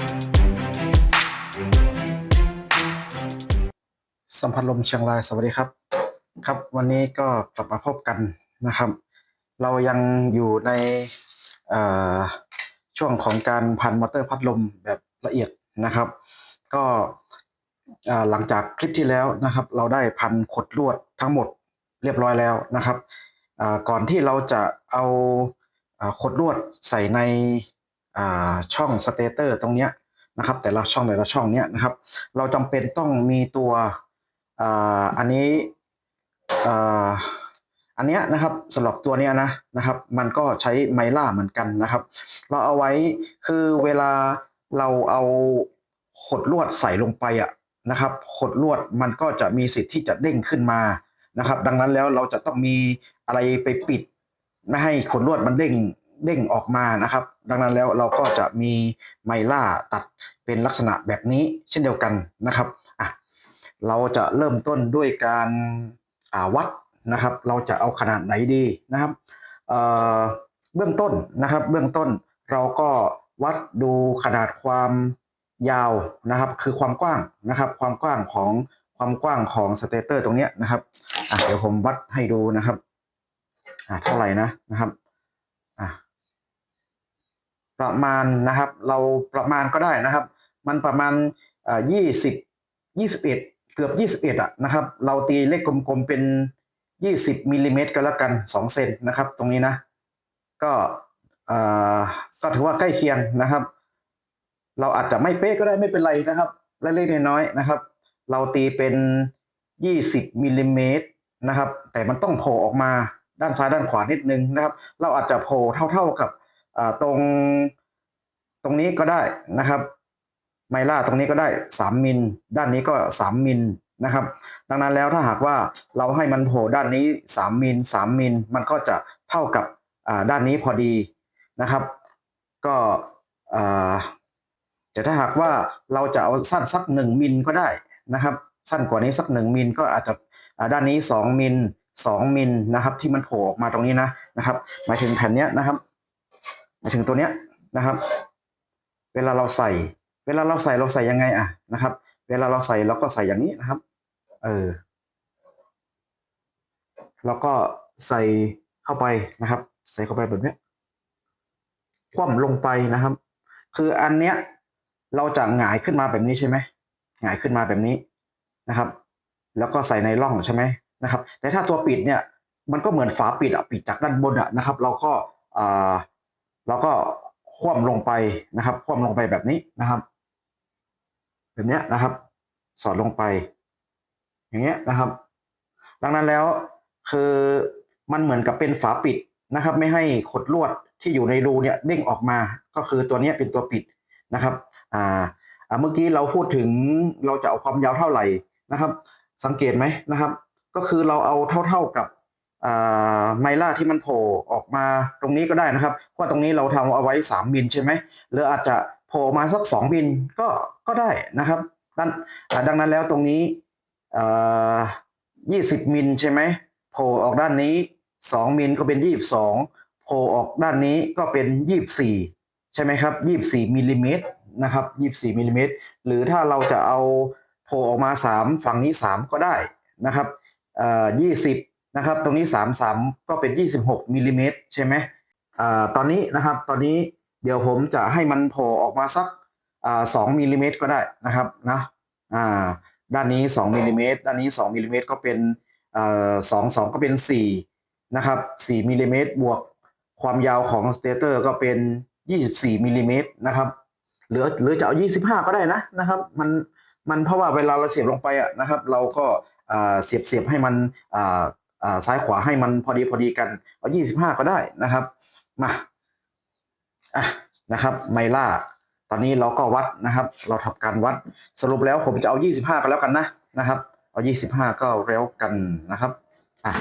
สัมพันธ์ลมเชียงรายสวัสดีครับ ครับวันนี้ก็กลับมาพบกันนะครับ เรายังอยู่ในช่วงของการพันมอเตอร์พัดลมแบบละเอียดนะครับ ก็หลังจากคลิปที่แล้วนะครับ เราได้พันขดลวดทั้งหมดเรียบร้อยแล้วนะครับก่อนที่เราจะเอาอขดลวดใส่ใน ช่องสเตเตอร์ตรงเนี้ยนะครับ แต่ละช่องแต่ละช่องเนี้ยนะครับ เราจำเป็นต้องมีตัวอันนี้อันเนี้ยนะครับสำหรับตัวเนี้ยนะนะครับ มันก็ใช้ไมล่าเหมือนกันนะครับ เราเอาไว้คือเวลาเราเอาขดลวดใส่ลงไปอะนะครับขดลวดมันก็จะมีสิทธิ์ที่จะเด้งขึ้นมานะครับ ดังนั้นแล้วเราจะต้องมีอะไรไปปิด ไม่ให้ขดลวดมันเด้ง เด้งออกมานะครับ ดังนั้นแล้วเราก็จะมีไมล่าตัดเป็นลักษณะแบบนี้เช่นเดียวกันนะครับอะเราจะเริ่มต้นด้วยการอ่าวัดนะครับ เราจะเอาขนาดไหนดีนะครับเอ่อเบื้องต้นนะครับ เบื้องต้นเราก็วัดดูขนาดความยาวนะครับ คือความกว้างนะครับ ความกว้างของความกว้างของสเตเตอร์ตรงนี้นะครับอะเดี๋ยวผมวัดให้ดูนะครับอะเท่าไหร่นะนะครับ ประมาณนะครับ เราประมาณก็ได้นะครับ มันประมาณยี่สิบยี่สิบเอ็ดเกือบยี่สิบเอ็ดอะนะครับ เราตีเลขกลมๆเป็นยี่สิบมิลลิเมตรก็แล้วกันสองเซนนะครับ ตรงนี้นะ ก็ก็ถือว่าใกล้เคียงนะครับ เราอาจจะไม่เป๊ะก็ได้ไม่เป็นไรนะครับเล็กๆน้อยๆนะครับ เราตีเป็น20มิลลิเมตรนะครับ แต่มันต้องโผล่ออกมาด้านซ้ายด้านขวานิดนึงนะครับ เราอาจจะโผล่เท่า ๆกับ ตรงตรงนี้ก็ได้นะครับ ไมล่าตรงนี้ก็ได้ 3 มิล ด้านนี้ก็ 3 มิลนะครับ ดังนั้นแล้วถ้าหากว่าเราให้มันโผล่ด้านนี้ 3 มิล 3 มิล มันก็จะเท่ากับด้านนี้พอดีนะครับ ก็แต่ถ้าหากว่าเราจะเอาสั้นสัก 1 มิลก็ได้นะครับ สั้นกว่านี้สัก 1 มิลก็อาจจะด้านนี้ 2 มิล 2 มิลนะครับ ที่มันโผล่ออกมาตรงนี้นะนะครับ หมายถึงแผ่นนี้นะครับ มาถึงตัวเนี้ยนะครับ เวลาเราใส่ เวลาเราใส่เราใส่ยังไงอะนะครับ เวลาเราใส่เราก็ใส่อย่างนี้นะครับ เออแล้วก็ใส่เข้าไปนะครับ ใส่เข้าไปแบบเนี้ยคว่ำลงไปนะครับ คืออันเนี้ยเราจะหงายขึ้นมาแบบนี้ใช่ไหมหงายขึ้นมาแบบนี้นะครับ แล้วก็ใส่ในร่องใช่ไหมนะครับ แต่ถ้าตัวปิดเนี่ย มันก็เหมือนฝาปิดอะปิดจากด้านบนอะนะครับ เราก็อ่า เราก็คว่ำลงไปนะครับ คว่ำลงไปแบบนี้นะครับแบบเนี้ยนะครับ สอดลงไป อย่างเงี้ยนะครับ ดังนั้นแล้วคือมันเหมือนกับเป็นฝาปิดนะครับ ไม่ให้ขดลวดที่อยู่ในรูเนี่ยเด้งออกมา ก็คือตัวเนี้ยเป็นตัวปิดนะครับอ่าเมื่อกี้เราพูดถึงเราจะเอาความยาวเท่าไหร่นะครับ สังเกตไหมนะครับ ก็คือเราเอาเท่าๆกับ ไมล่าที่มันโผล่ออกมาตรงนี้ก็ได้นะครับเพราะว่าตรงนี้เราทำเอาไว้ 3 มิลใช่ไหมหรืออาจจะโผล่มาสัก 2 มิลก็ก็ได้นะครับดังอ่าดังนั้นแล้วตรงนี้อ่า20มิลใช่ไหมโผล่ออกด้านนี้ 2 มิลก็เป็น 22โผล่ออกด้านนี้ก็เป็น 24 ใช่ไหมครับ 24มิลลิเมตรนะครับ24มิลลิเมตรหรือถ้าเราจะเอาโผล่ออกมา 3 ฝั่งนี้ 3 ก็ได้นะครับเอ่อ20 นะครับ ตรงนี้ 3 3 ก็เป็น 26มิลลิเมตรใช่ไหมอ่าตอนนี้นะครับ ตอนนี้เดี๋ยวผมจะให้มันโผล่ออกมาสักอ่า2มิลลิเมตรก็ได้นะครับนะอ่าด้านนี้2มิลลิเมตรด้านนี้2มิลลิเมตรก็เป็นอ่า2 2ก็เป็น4นะครับ4มิลลิเมตรบวกความยาวของสเตเตอร์ก็เป็น 24มิลลิเมตรนะครับหรือหรือจะเอา 25 ก็ได้นะนะครับมันมันเพราะว่าเวลาเราเสียบลงไปอะนะครับ เราก็อ่าเสียบเสียบให้มันอ่า ซ้ายขวาให้มันพอดีพอดีกันเอา25ก็ได้นะครับมาอะนะครับไมล่าตอนนี้เราก็วัดนะครับ เราทำการวัดสรุปแล้วผมจะเอา25กันแล้วกันนะนะครับเอา25ก็แล้วกันนะครับอะ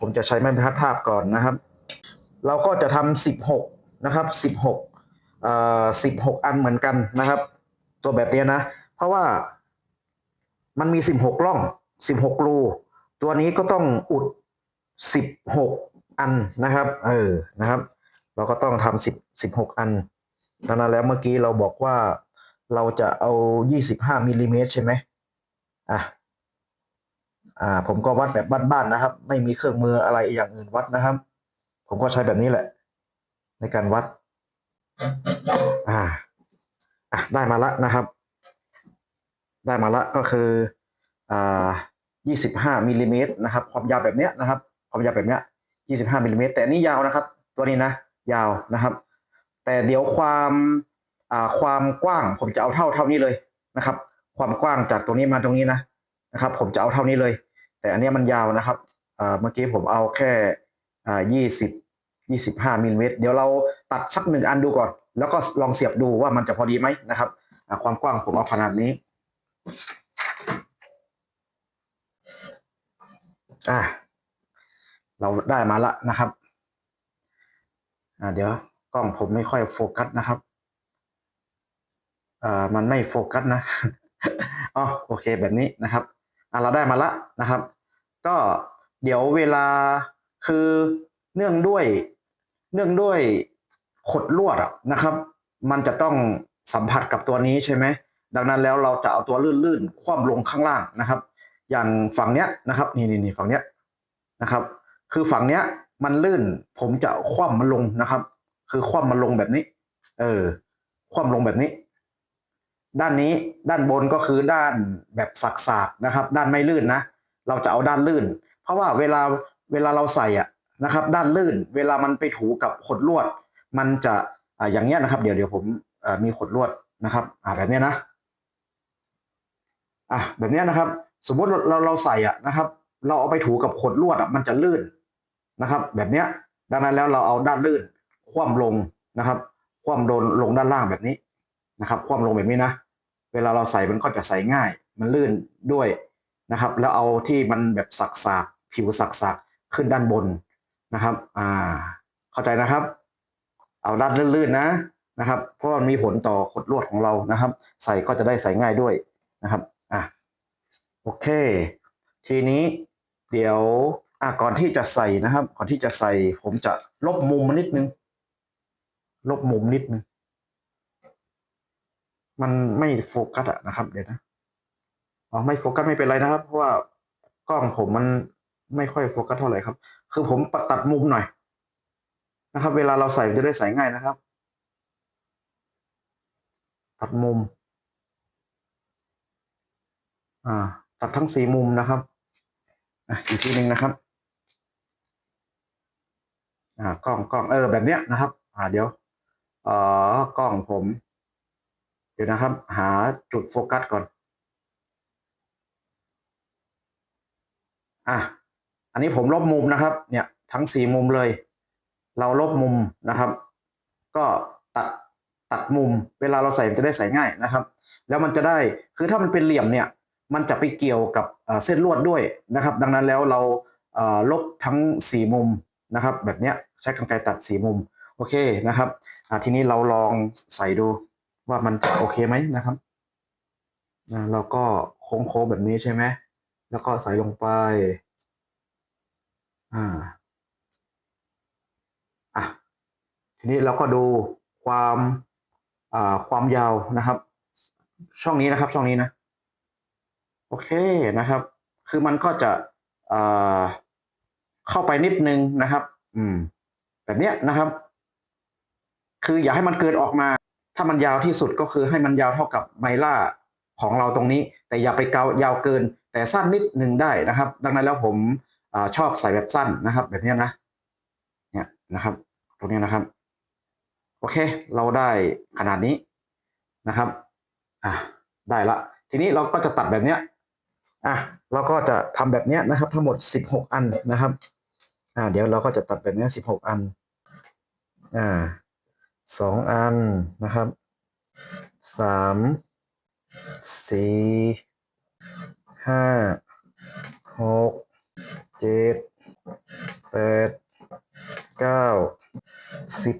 ผมจะใช้ไม้บรรทัดทาบก่อนนะครับ เราก็จะทำ16นะครับ16เอ่อ16อันเหมือนกันนะครับ ตัวแบบนี้นะ เพราะว่ามันมี16ร่อง16รู ตัวนี้ก็ต้องอุด 16 อันนะครับ เออนะครับ เราก็ต้องทำ10 16 อันดังนั้นแล้วเมื่อกี้เราบอกว่าเราจะเอายี่สิบห้ามิลลิเมตรใช่ไหมอะอ่า ผมก็วัดแบบบ้านๆนะครับ ไม่มีเครื่องมืออะไรอย่างอื่นวัดนะครับ ผมก็ใช้แบบนี้แหละ ในการวัด อ่า อะได้มาละนะครับ ได้มาละก็คือ อ่า ยี่สิบห้ามิลลิเมตรนะครับความยาวแบบเนี้ยนะครับความยาวแบบเนี้ยยี่สิบห้ามิลลิเมตรแต่อันนี้ยาวนะครับ ตัวนี้นะยาวนะครับ แต่เดี๋ยวความอ่าความกว้างผมจะเอาเท่าเท่านี้เลยนะครับ ความกว้างจากตรงนี้มาตรงนี้นะนะครับ ผมจะเอาเท่านี้เลย แต่อันนี้มันยาวนะครับอ่าเมื่อกี้ผมเอาแค่อ่ายี่สิบยี่สิบห้ามิลลิเมตรเดี๋ยวเราตัดสักหนึ่งอันดูก่อน แล้วก็ลองเสียบดูว่ามันจะพอดีไหมนะครับ ความกว้างผมเอาขนาดนี้ อะเราได้มาละนะครับ อ่าเดี๋ยวกล้องผมไม่ค่อยโฟกัสนะครับอ่ามันไม่โฟกัสนะอ๋อโอเคแบบนี้นะครับอ่าเราได้มาละนะครับ ก็เดี๋ยวเวลาคือเนื่องด้วยเนื่องด้วยขดลวดอะนะครับ มันจะต้องสัมผัสกับตัวนี้ใช่ไหมดังนั้นแล้วเราจะเอาตัวลื่นๆคว่ำลงข้างล่างนะครับ อย่างฝั่งเนี้ยนะครับนี่นี่นี่ฝั่งเนี้ยนะครับ คือฝั่งเนี้ยมันลื่น ผมจะคว่ำมันลงนะครับ คือคว่ำมันลงแบบนี้ เออ คว่ำลงแบบนี้ ด้านนี้ด้านบนก็คือด้านแบบสักๆนะครับ ด้านไม่ลื่นนะเราจะเอาด้านลื่น เพราะว่าเวลาเวลาเราใส่อะนะครับ ด้านลื่น เวลามันไปถูกับขดลวด มันจะอ่าอย่างเงี้ยนะครับ เดี๋ยวเดี๋ยวผมมีขดลวดนะครับ อ่าแบบเนี้ยนะ อะแบบเนี้ยนะครับ สมมติเราเราใส่อะนะครับ เราเอาไปถูกับขดลวดอะมันจะลื่นนะครับ แบบเนี้ยดังนั้นแล้วเราเอาด้านลื่น คว่ำลงนะครับ คว่ำโดนลงด้านล่างแบบนี้นะครับ คว่ำลงแบบนี้นะ เวลาเราใส่มันก็จะใส่ง่าย มันลื่นด้วยนะครับ แล้วเอาที่มันแบบสักสากผิวสักสากขึ้นด้านบนนะครับ อ่า เข้าใจนะครับ เอาด้านลื่นๆนะนะครับ เพราะมันมีผลต่อขดลวดของเรานะครับ ใส่ก็จะได้ใส่ง่ายด้วยนะครับ อะ โอเค ทีนี้เดี๋ยวอะก่อนที่จะใส่นะครับ ก่อนที่จะใส่ ผมจะลบมุมมานิดนึง ลบมุมนิดนึง มันไม่โฟกัสอะนะครับ เดี๋ยวนะอ๋อไม่โฟกัสไม่เป็นไรนะครับ เพราะว่ากล้องผมมันไม่ค่อยโฟกัสเท่าไหร่ครับ คือผมตัดมุมหน่อยนะครับ เวลาเราใส่มันจะได้ใส่ง่ายนะครับ ตัดมุม อ่า ตัดทั้งสี่มุมนะครับอะอีกทีหนึ่งนะครับอ่ากล้องกล้องเออแบบเนี้ยนะครับ อ่าเดี๋ยวเอ่อกล้องผม เดี๋ยวนะครับ หาจุดโฟกัสก่อน อะอันนี้ผมลบมุมนะครับ เนี่ยทั้งสี่มุมเลย เราลบมุมนะครับ ก็ตัดตัดมุม เวลาเราใส่มันจะได้ใส่ง่ายนะครับ แล้วมันจะได้คือถ้ามันเป็นเหลี่ยมเนี่ย มันจะไปเกี่ยวกับเส้นลวดด้วยนะครับ ดังนั้นแล้วเราลบทั้งสี่มุมนะครับ แบบนี้ใช้กรรไกรตัดสี่มุมโอเคนะครับทีนี้เราลองใส่ดูว่ามันจะโอเคไหมนะครับเราก็โค้งๆแบบนี้ใช่ไหมแล้วก็ใส่ลงไปอ่าอะทีนี้เราก็ดูความอ่าความยาวนะครับ ช่องนี้นะครับช่องนี้นะ โอเคนะครับ คือมันก็จะเข้าไปนิดนึงนะครับ อืม แบบเนี้ยนะครับ คืออย่าให้มันเกินออกมา ถ้ามันยาวที่สุดก็คือให้มันยาวเท่ากับไมล่าของเราตรงนี้ แต่อย่าไปเกายาวเกิน แต่สั้นนิดหนึ่งได้นะครับ ดังนั้นแล้วผมอชอบใส่แบบสั้นนะครับ แบบนี้นะเนี่ยนะครับ ตรงนี้นะครับ โอเค เราได้ขนาดนี้นะครับ อะได้ละ ทีนี้เราก็จะตัดแบบเนี้ย อะเราก็จะทำแบบนี้นะครับ ทั้งหมดสิบหกอันนะครับ อ่า เดี๋ยวเราก็จะตัดแบบนี้ยสิบหกอัน อ่าสองอันนะครับสามสี่ห้าหกเจ็ดแปดเก้าสิบ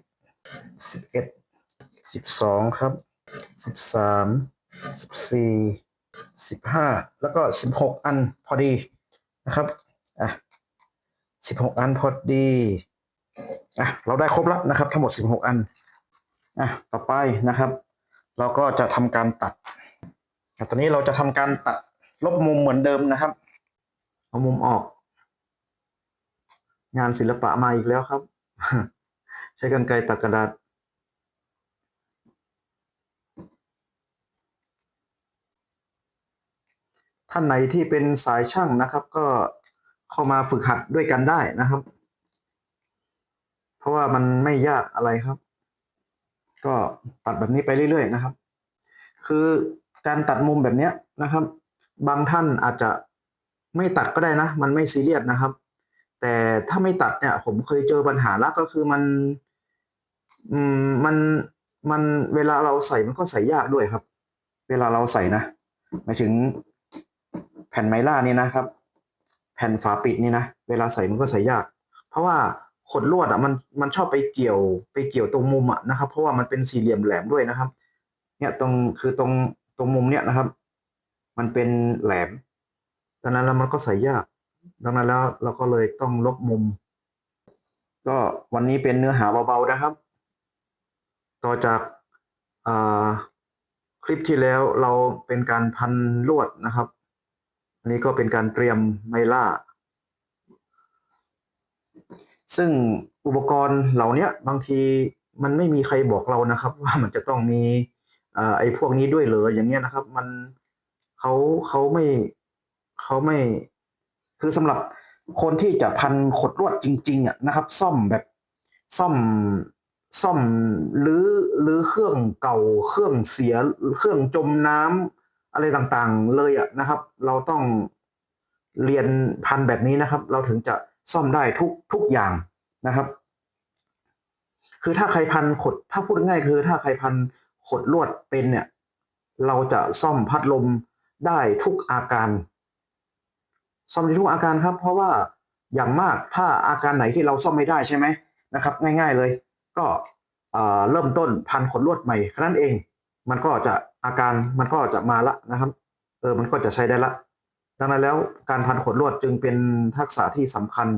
สิบเอ็ดสิบสองครับสิบสามสิบสี่ สิบห้าแล้วก็สิบหกอันพอดีนะครับอะสิบหกอันพอดีอะเราได้ครบแล้วนะครับ ทั้งหมดสิบหกอันอะต่อไปนะครับ เราก็จะทำการตัดแต่ตอนนี้เราจะทำการตัดลบมุมเหมือนเดิมนะครับเอามุมออก งานศิลปะมาอีกแล้วครับ ใช้กรรไกรตัดกระดาษ ท่านไหนที่เป็นสายช่างนะครับ ก็เข้ามาฝึกหัดด้วยกันได้นะครับ เพราะว่ามันไม่ยากอะไรครับ ก็ตัดแบบนี้ไปเรื่อย ๆ นะครับ คือการตัดมุมแบบเนี้ยนะครับ บางท่านอาจจะไม่ตัดก็ได้นะ มันไม่ซีเรียสนะครับ แต่ถ้าไม่ตัดเนี่ย ผมเคยเจอปัญหาล้วก็คือมัน อืมมันมันเวลาเราใส่มันก็ใส่ยากด้วยครับ เวลาเราใส่นะหมายถึง แผ่นไมล่านี่นะครับ แผ่นฝาปิดนี่นะเวลาใส่มันก็ใส่ยาก เพราะว่าขดลวดอะมันมันชอบไปเกี่ยวไปเกี่ยวตรงมุมอะนะครับ เพราะว่ามันเป็นสี่เหลี่ยมแหลมด้วยนะครับ เนี่ยตรงคือตรงตรงมุมเนี่ยนะครับ มันเป็นแหลมดังนั้นแล้วมันก็ใส่ยาก ดังนั้นแล้วเราก็เลยต้องลบมุม ก็วันนี้เป็นเนื้อหาเบาๆนะครับ ต่อจากคลิปที่แล้วเราเป็นการพันลวดนะครับ นนี้ก็เป็นการเตรียมไมล่า ซึ่งอุปกรณ์เหล่านี้บางทีมันไม่มีใครบอกเรานะครับ ว่ามันจะต้องมีอไอ้พวกนี้ด้วยเหรออย่างเงี้ยนะครับ มันเขาเขาไม่เขาไม่ คือสำหรับคนที่จะพันขดลวดจริง ๆอะนะครับ ซ่อมแบบซ่อมซ่อมหรือหรือเครื่องเก่าเครื่องเสียเครื่องจมน้ำ อะไรต่างๆเลยอะนะครับ เราต้องเรียนพันแบบนี้นะครับ เราถึงจะซ่อมได้ทุกทุกอย่างนะครับ คือถ้าใครพันขดถ้าพูดง่ายๆคือ ถ้าใครพันขดลวดเป็นเนี่ย เราจะซ่อมพัดลมได้ทุกอาการ ซ่อมได้ทุกอาการครับ เพราะว่าอย่างมากถ้าอาการไหนที่เราซ่อมไม่ได้ใช่ไหมนะครับ ง่าย ๆเลย ก็เเริ่มต้นพันขนลวดใหม่แค่นั้นเอง มันก็จะ อาการมันก็จะมาละนะครับ เออมันก็จะใช้ได้ละ ดังนั้นแล้วการพันขนลวดจึงเป็นทักษะที่สำคัญ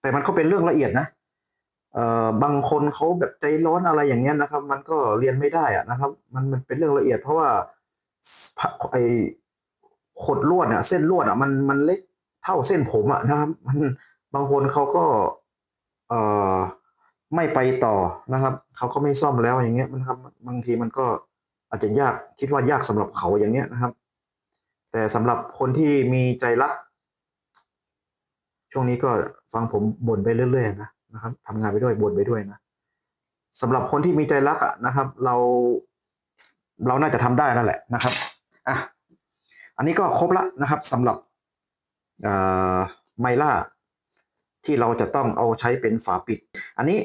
แต่มันก็เป็นเรื่องละเอียดนะเอ่อบางคนเขาแบบใจร้อนอะไรอย่างเงี้ยนะครับ มันก็เรียนไม่ได้อะนะครับ มันมันเป็นเรื่องละเอียด เพราะว่าไอขดลวดเนี่ยเส้นลวดอะมันมันเล็กเท่าเส้นผมอะนะครับ มันบางคนเขาก็ เอ่อ ไม่ไปต่อนะครับ เขาก็ไม่ซ่อมแล้วอย่างเงี้ยมันครับ บางทีมันก็อาจจะยากคิดว่ายากสำหรับเขาอย่างเงี้ยนะครับ แต่สำหรับคนที่มีใจรัก ช่วงนี้ก็ฟังผมบ่นไปเรื่อยๆนะนะครับทำงานไปด้วยบ่นไปด้วยนะสำหรับคนที่มีใจรักอะนะครับ เรา เราน่าจะทำได้นั่นแหละนะครับอะอันนี้ก็ครบละนะครับสำหรับไมล่า ที่เราจะต้องเอาใช้เป็นฝาปิด อันนี้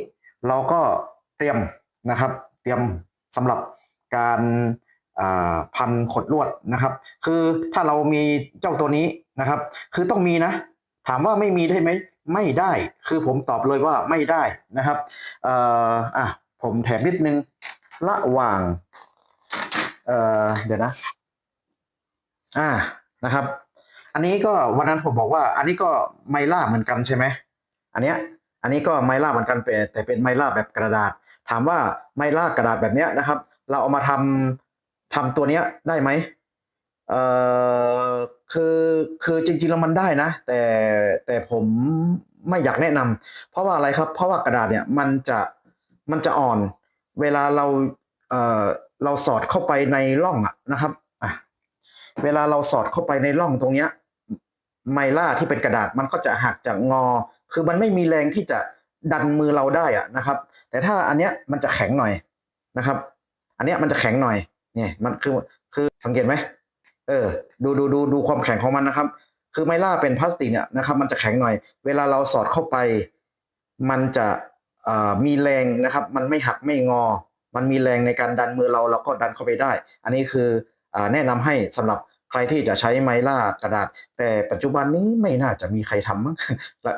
เราก็เตรียมนะครับ เตรียมสำหรับการพันขดลวดนะครับ คือถ้าเรามีเจ้าตัวนี้นะครับ คือต้องมีนะ ถามว่าไม่มีได้ไหมไม่ได้ คือผมตอบเลยว่าไม่ได้นะครับเอ่ออะผมแถมนิดนึงระหว่างเอ่อเดี๋ยวนะ อ่านะครับ อันนี้ก็วันนั้นผมบอกว่า อันนี้ก็ไมล่าเหมือนกันใช่ไหม อันเนี้ยอันนี้ก็ไมล่าเหมือนกันแต่เป็นไมล่าแบบกระดาษ ถามว่าไมล่ากระดาษแบบเนี้ยนะครับ เราเอามาทำทำตัวเนี้ยได้ไหมเอ่อคือคือจริงๆแล้วมันได้นะ แต่แต่ผมไม่อยากแนะนำเพราะว่าอะไรครับ เพราะว่ากระดาษเนี่ยมันจะมันจะอ่อน เวลาเราเอ่อเราสอดเข้าไปในร่องอะนะครับอะเวลาเราสอดเข้าไปในร่องตรงเนี้ยไมล่าที่เป็นกระดาษมันก็จะหักจากงอ คือมันไม่มีแรงที่จะดันมือเราได้อะนะครับ แต่ถ้าอันเนี้ยมันจะแข็งหน่อยนะครับ อันเนี้ยมันจะแข็งหน่อยเนี่ยมันคือคือสังเกตไหมเออ ดูดูดูดูความแข็งของมันนะครับ คือไมล่าเป็นพลาสติกเนี่ยนะครับ มันจะแข็งหน่อย เวลาเราสอดเข้าไป มันจะมีแรงนะครับ มันไม่หักไม่งอ มันมีแรงในการดันมือเราเราก็ดันเข้าไปได้ อันนี้คืออแนะนำให้สำหรับ รที่จะใช้ไม้ล่ากระดาษ แต่ปัจจุบันนี้ไม่น่าจะมีใครทำมั้ง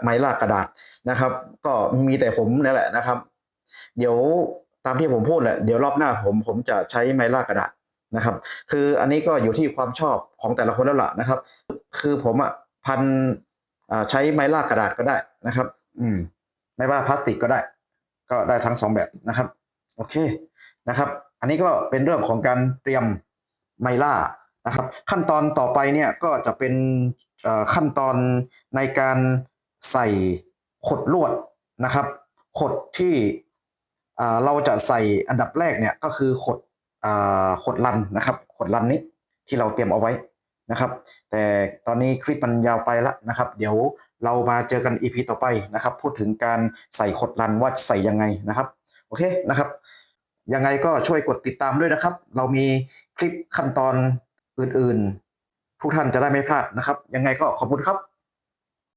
ไม้ล่ากระดาษนะครับ ก็มีแต่ผมนี่แหละนะครับ เดี๋ยวตามที่ผมพูดแหละเดี๋ยวรอบหน้าผมผมจะใช้ไม้ล่ากระดาษนะครับ คืออันนี้ก็อยู่ที่ความชอบของแต่ละคนแล้วล่ะนะครับ คือผมอะพันใช้ไม้ล่ากระดาษก็ได้นะครับ อืมไมล่าพลาสติกก็ได้ ก็ได้ทั้งสองแบบนะครับ โอเคนะครับ อันนี้ก็เป็นเรื่องของการเตรียมไม้ล่า นะครับ ขั้นตอนต่อไปเนี่ยก็จะเป็นขั้นตอนในการใส่ขดลวดนะครับ ขดที่เราจะใส่อันดับแรกเนี่ยก็คือขดอขดลันนะครับ ขดลันนี้ที่เราเตรียมเอาไว้นะครับ แต่ตอนนี้คลิปมันยาวไปล้วนะครับ เดี๋ยวเรามาเจอกัน EP ต่อไปนะครับ พูดถึงการใส่ขดลันว่าใส่ยังไงนะครับ โอเคนะครับ ยังไงก็ช่วยกดติดตามด้วยนะครับ เรามีคลิปขั้นตอน อื่นๆ ทุกท่านจะได้ไม่พลาดนะครับ ยังไงก็ขอบคุณครับ